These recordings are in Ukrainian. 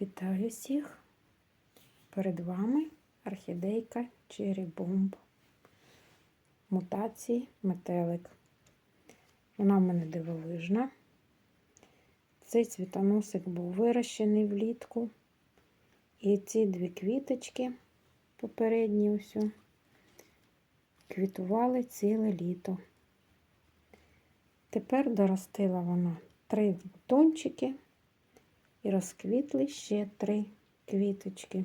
Вітаю всіх! Перед вами орхідейка Bomb мутації метелик. Вона в мене дивовижна. Цей цвітоносик був вирощений влітку. І ці дві квіточки попередні ось квітували ціле літо. Тепер доростила вона три бутончики і розквітли ще три квіточки.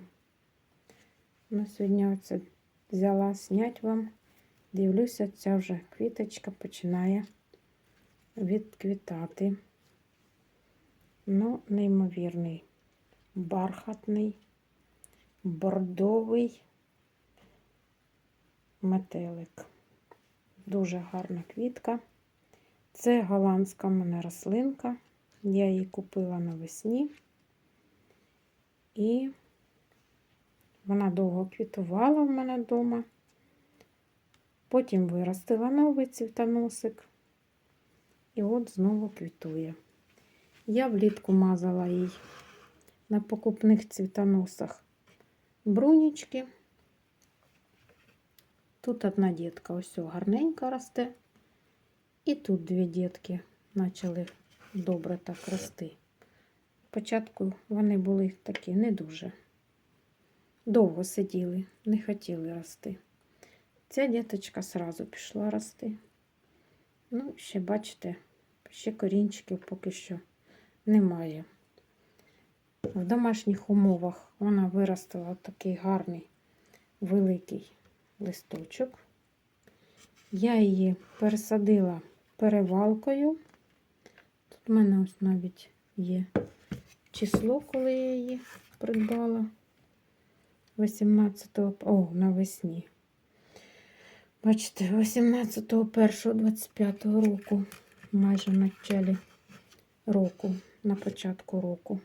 Ну, Сьогодні оце взяла снять вам. Дивлюся, ця вже квіточка починає відквітати. Ну, неймовірний, бархатний, бордовий метелик. Дуже гарна квітка. Це голландська мене рослинка. Я її купила навесні. І вона довго квітувала в мене вдома. Потім виростила новий цвітоносик. І от знову квітує. Я влітку мазала їй на покупних цвітоносах брунічки. Тут одна дітка ось гарненько росте. І тут дві дітки почали добре так рости. Спочатку вони були такі не дуже. Довго сиділи, не хотіли рости. Ця діточка сразу пішла рости. Ну, ще, бачите, ще корінчиків поки що немає. В домашніх умовах вона виростила такий гарний великий листочок. Я її пересадила перевалкою. В мене ось навіть є число, коли я її придбала 18-го, о, навесні. Бачите, 18.01.25 року, майже в началі року, на початку року.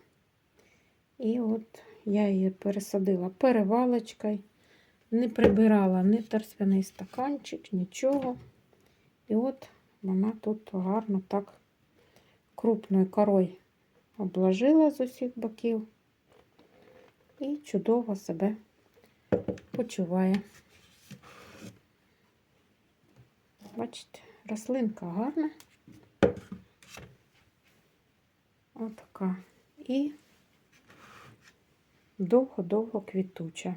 І от я її пересадила перевалочкою, не прибирала ні торфяний стаканчик, нічого. І от вона тут гарно так крупною корою обложила з усіх боків і чудово себе почуває. Бачите, рослинка гарна. Отака. І довго-довго квітуча.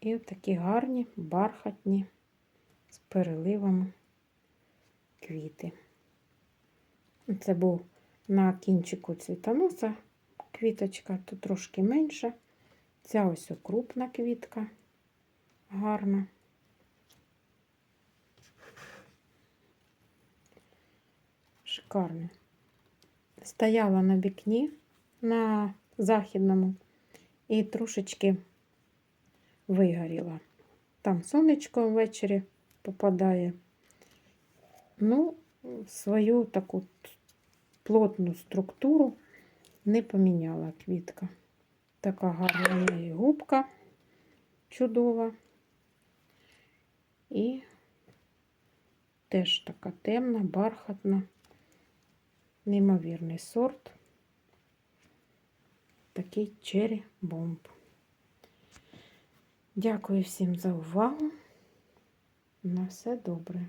І такі гарні, бархатні, з переливами квіти. Це був на кінчику цвітоноса квіточка, тут трошки менша. Ця ось крупна квітка, гарна. Шикарно. Стояла на вікні на західному і трошечки вигоріла. Там сонечко ввечері попадає. Ну, свою таку плотну структуру не поміняла квітка. Така гарна в неї губка чудова. І теж така темна, бархатна, неймовірний сорт. Такий Cherry Bomb. Дякую всім за увагу. На все добре.